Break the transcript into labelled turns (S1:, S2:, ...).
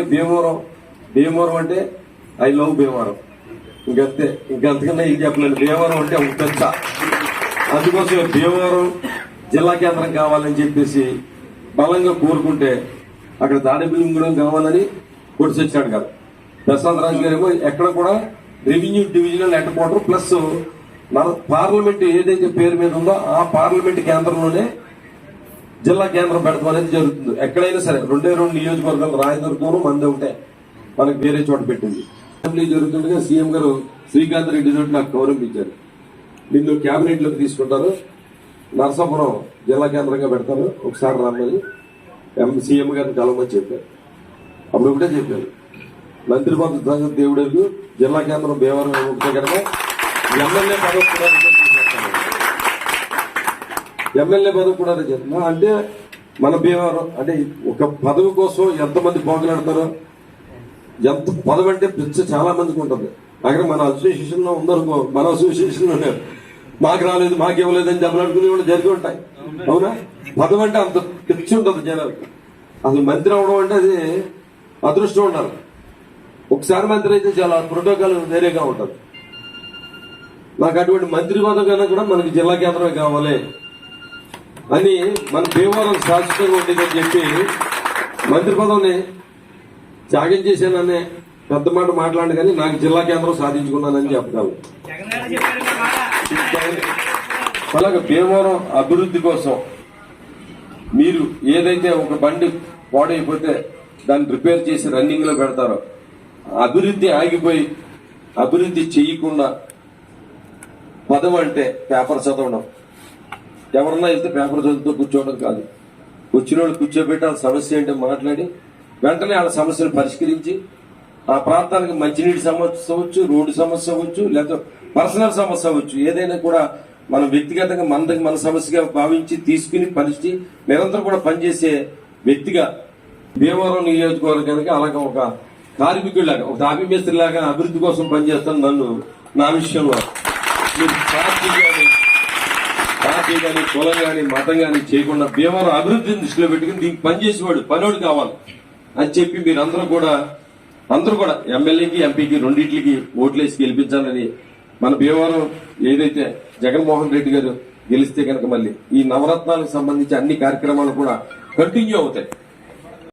S1: అలాగే భీమవరం భీమవరం అంటే I love Bhimavaram. ఇంకంతే ఇంకంతకన్నా ఇది చెప్పలేదు భీమవరం అంటే ఒక పెద్ద. అందుకోసమే భీమవరం జిల్లా కేంద్రం కావాలని చెప్పేసి బలంగా కోరుకుంటే అక్కడ దాడిబిలింగడం కావాలని పొడిచొచ్చాడు కదా. ప్రసాద్ రాజు గారు ఎక్కడ కూడా revenue divisional head quarter plus parliament ఏదైతే పేరు మీద ఉందో ఆ పార్లమెంట్ కేంద్రంలోనే జిల్లా కేంద్రం పెడతాం అనేది జరుగుతుంది. ఎక్కడైనా సరే రెండే రెండు నియోజకవర్గాలు రాయదుర్గం మంది ఉంటాయి మనకి వేరే చోట పెట్టింది. అసెంబ్లీ జరుగుతుండగా సీఎం గారు శ్రీకాంత్ రెడ్డి తోటి నాకు గౌరవించారు నిన్ను కేబినెట్లోకి తీసుకుంటారు నరసాపురం జిల్లా కేంద్రంగా పెడతారు ఒకసారి రమ్మని. సీఎం గారిని కలవమని చెప్పారు. అప్పుడు ఒకటే చెప్పారు. మంత్రి పదవి దేవుడు జిల్లా కేంద్రం భీమవరం ఒకటే కనుక ఎమ్మెల్యే పదవి ఎమ్మెల్యే పదవి కూడా చెప్తున్నా అంటే మన భీమవరం అంటే ఒక పదవి కోసం ఎంతమంది పోగలాడతారు ఎంత పదవి అంటే పిచ్చ చాలా మందికి ఉంటుంది. అక్కడ మన అసోసియేషన్లో ఉందనుకో మన అసోసియేషన్లో మాకు రాలేదు మాకు ఇవ్వలేదని దెబ్బలాడుకుని కూడా జరిగి ఉంటాయి. అవునా? పదవి అంటే అంత పిచ్చి ఉంటుంది జనాలకు అసలు మంత్రి అవడం అంటే అది అదృష్టం ఉండాలి. ఒకసారి మంత్రి అయితే చాలా ప్రోటోకాల్ వేరేగా ఉంటుంది. నాకు అటువంటి మంత్రి పదవి కన్నా కూడా మనకి జిల్లా కేంద్రమే కావాలి. అని మన భీమవరం శాశ్వతంగా ఉండేదని చెప్పి మంత్రి పదవిని త్యాగం చేశాననే పెద్ద మాట మాట్లాడి కానీ నాకు జిల్లా కేంద్రం సాధించుకున్నానని చెప్పగలను అలాగే భీమవరం అభివృద్ధి కోసం మీరు ఏదైతే ఒక బండి పాడైపోతే దాన్ని రిపేర్ చేసి రన్నింగ్లో పెడతారో అభివృద్ధి ఆగిపోయి అభివృద్ధి చేయకుండా పదం అంటే పేపర్ చదవడం. ఎవరన్నా వెళ్తే పేపర్ చదువుతూ కూర్చోవడం కాదు. వచ్చిన వాళ్ళు కూర్చోబెట్టి వాళ్ళ సమస్య ఏంటో మాట్లాడి వెంటనే వాళ్ళ సమస్యను పరిష్కరించి ఆ ప్రాంతానికి మంచినీటి సమస్య అవ్వచ్చు రోడ్డు సమస్య అవ్వచ్చు లేదా పర్సనల్ సమస్య అవ్వచ్చు ఏదైనా కూడా మనం వ్యక్తిగతంగా మనకి మన సమస్యగా భావించి తీసుకుని పరిచి నిరంతరం కూడా పనిచేసే వ్యక్తిగా భీమవరం నియోజకవర్గానికి అలాగే ఒక కార్మికుడిలాగా ఒక తాపీ లాగా అభివృద్ధి కోసం పనిచేస్తాను నన్ను నా విషయంలో మీరు పార్టీ కానీ కులం కానీ మతం కానీ చేయకుండా భీమవరం అభివృద్ధిని దృష్టిలో పెట్టుకుని దీనికి పనిచేసేవాడు పనివాడు కావాలి అని చెప్పి మీరందరూ కూడా అందరూ కూడా ఎమ్మెల్యేకి ఎంపీకి రెండింటికి ఓట్లేసి గెలిపించాలని మన భీమవరం ఏదైతే జగన్మోహన్ రెడ్డి గారు గెలిస్తే కనుక మళ్ళీ ఈ నవరత్నాలకు సంబంధించి అన్ని కార్యక్రమాలు కూడా కంటిన్యూ అవుతాయి.